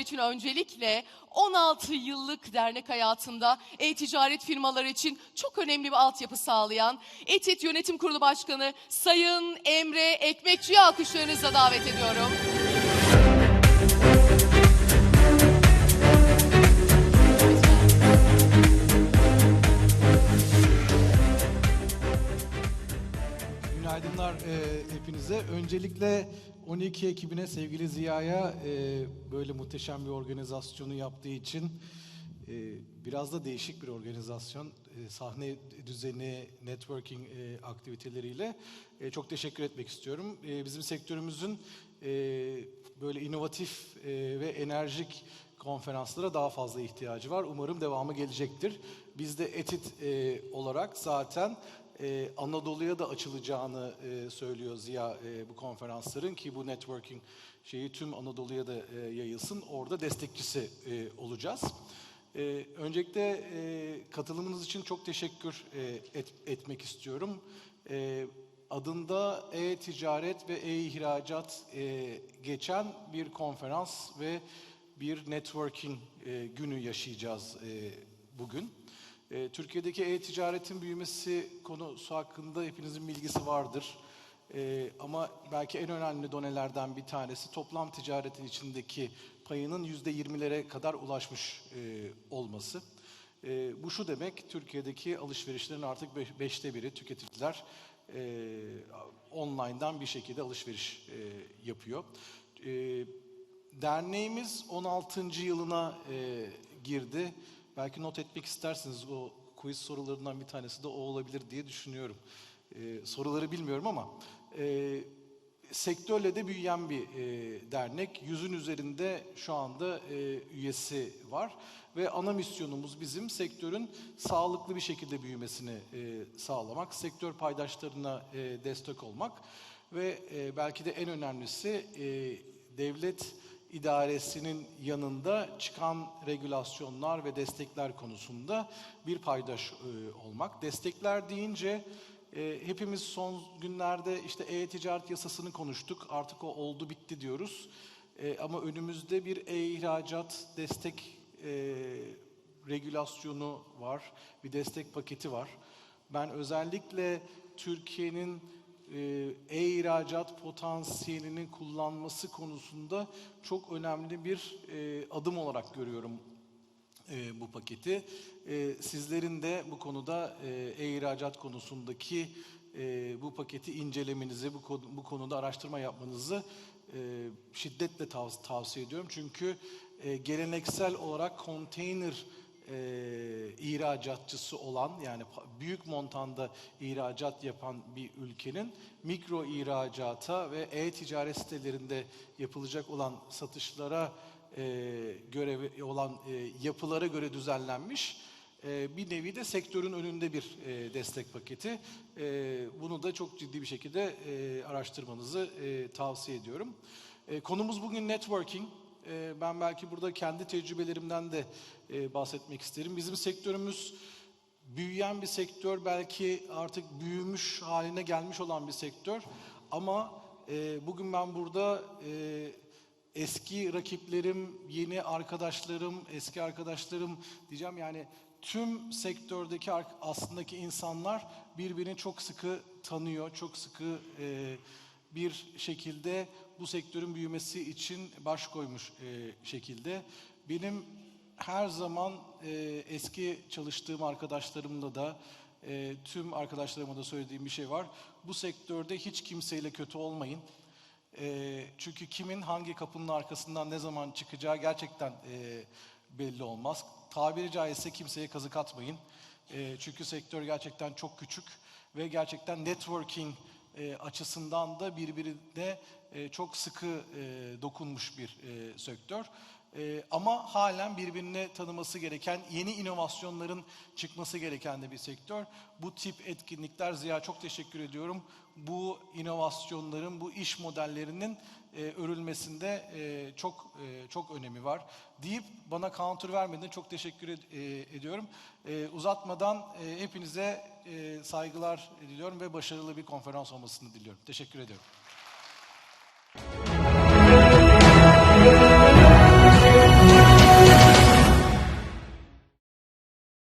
için öncelikle 16 yıllık dernek hayatında e-ticaret firmaları için çok önemli bir altyapı sağlayan ETİT Yönetim Kurulu Başkanı Sayın Emre Ekmekçi'yi alkışlarınızla davet ediyorum. Günaydınlar e, hepinize. Öncelikle 12 ekibine sevgili Ziya'ya e, böyle muhteşem bir organizasyonu yaptığı için e, biraz da değişik bir organizasyon. E, sahne düzeni, networking e, aktiviteleriyle e, çok teşekkür etmek istiyorum. E, bizim sektörümüzün e, böyle inovatif e, ve enerjik konferanslara daha fazla ihtiyacı var. Umarım devamı gelecektir. Biz de ETİT e, olarak zaten ee, Anadolu'ya da açılacağını e, söylüyor Ziya e, bu konferansların ki bu networking şeyi tüm Anadolu'ya da e, yayılsın. Orada destekçisi e, olacağız. E, öncelikle e, katılımınız için çok teşekkür e, et- etmek istiyorum. E, adında e-ticaret ve e-ihracat e, geçen bir konferans ve bir networking e, günü yaşayacağız e, bugün. E, Türkiye'deki e-ticaretin büyümesi konusu hakkında hepinizin bilgisi vardır. E, ama belki en önemli donelerden bir tanesi toplam ticaretin içindeki payının yüzde yirmilere kadar ulaşmış e, olması. E, bu şu demek, Türkiye'deki alışverişlerin artık beş- beşte biri tüketiciler e, online'dan bir şekilde alışveriş e, yapıyor. E, derneğimiz 16. yılına e, girdi. Belki not etmek istersiniz o quiz sorularından bir tanesi de o olabilir diye düşünüyorum. Ee, soruları bilmiyorum ama e, sektörle de büyüyen bir e, dernek. Yüzün üzerinde şu anda e, üyesi var ve ana misyonumuz bizim sektörün sağlıklı bir şekilde büyümesini e, sağlamak, sektör paydaşlarına e, destek olmak ve e, belki de en önemlisi e, devlet idaresinin yanında çıkan regülasyonlar ve destekler konusunda bir paydaş e, olmak. Destekler deyince e, hepimiz son günlerde işte e-ticaret yasasını konuştuk. Artık o oldu bitti diyoruz. E, ama önümüzde bir e-ihracat destek e, regülasyonu var, bir destek paketi var. Ben özellikle Türkiye'nin e-ihracat potansiyelinin kullanması konusunda çok önemli bir e, adım olarak görüyorum e, bu paketi. E, sizlerin de bu konuda e, e-ihracat konusundaki e, bu paketi incelemenizi, bu, konu- bu konuda araştırma yapmanızı e, şiddetle tav- tavsiye ediyorum. Çünkü e, geleneksel olarak konteyner e, ihracatçısı olan yani büyük montanda ihracat yapan bir ülkenin mikro ihracata ve e-ticaret sitelerinde yapılacak olan satışlara e, göre olan e, yapılara göre düzenlenmiş e, bir nevi de sektörün önünde bir e, destek paketi. E, bunu da çok ciddi bir şekilde e, araştırmanızı e, tavsiye ediyorum. E, konumuz bugün networking. E, ben belki burada kendi tecrübelerimden de e, bahsetmek isterim. Bizim sektörümüz büyüyen bir sektör, belki artık büyümüş haline gelmiş olan bir sektör. Ama e, bugün ben burada e, eski rakiplerim, yeni arkadaşlarım, eski arkadaşlarım diyeceğim yani tüm sektördeki aslındaki insanlar birbirini çok sıkı tanıyor, çok sıkı e, bir şekilde bu sektörün büyümesi için baş koymuş e, şekilde. Benim her zaman e, eski çalıştığım arkadaşlarımla da e, tüm arkadaşlarıma da söylediğim bir şey var. Bu sektörde hiç kimseyle kötü olmayın. E, çünkü kimin hangi kapının arkasından ne zaman çıkacağı gerçekten e, belli olmaz. Tabiri caizse kimseye kazık atmayın. E, çünkü sektör gerçekten çok küçük ve gerçekten networking e, açısından da birbirine e, çok sıkı e, dokunmuş bir e, sektör. E, ama halen birbirini tanıması gereken, yeni inovasyonların çıkması gereken de bir sektör. Bu tip etkinlikler Ziya çok teşekkür ediyorum. Bu inovasyonların, bu iş modellerinin e, örülmesinde e, çok e, çok önemi var. Deyip bana counter vermeden çok teşekkür ed- e, ediyorum. E, uzatmadan e, hepinize e, saygılar diliyorum ve başarılı bir konferans olmasını diliyorum. Teşekkür ediyorum.